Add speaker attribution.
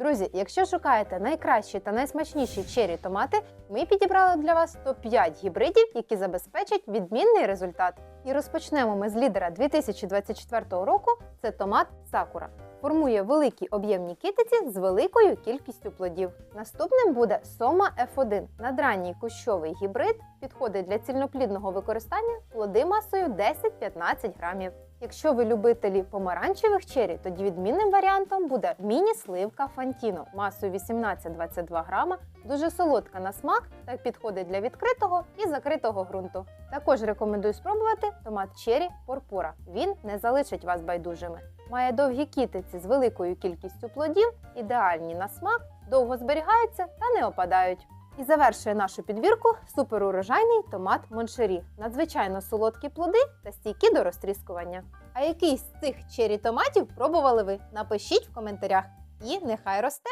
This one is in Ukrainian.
Speaker 1: Друзі, якщо шукаєте найкращі та найсмачніші чері томати, ми підібрали для вас топ-5 гібридів, які забезпечать відмінний результат. І розпочнемо ми з лідера 2024 року. Це томат Сакура. Формує великі об'ємні китиці з великою кількістю плодів. Наступним буде Сома F1 надранній кущовий гібрид, підходить для цільноплідного використання плоди масою 10-15 грамів. Якщо ви любителі помаранчевих чері, тоді відмінним варіантом буде міні-сливка Фантіно масою 18-22 грама, дуже солодка на смак та підходить для відкритого і закритого ґрунту. Також рекомендую спробувати томат чері Порпора. Він не залишить вас байдужими. Має довгі кітиці з великою кількістю плодів, ідеальні на смак, довго зберігаються та не опадають. І завершує нашу підбірку суперурожайний томат Моншері. Надзвичайно солодкі плоди та стійкі до розтріскування. А який з цих чері томатів пробували ви? Напишіть в коментарях. І нехай росте!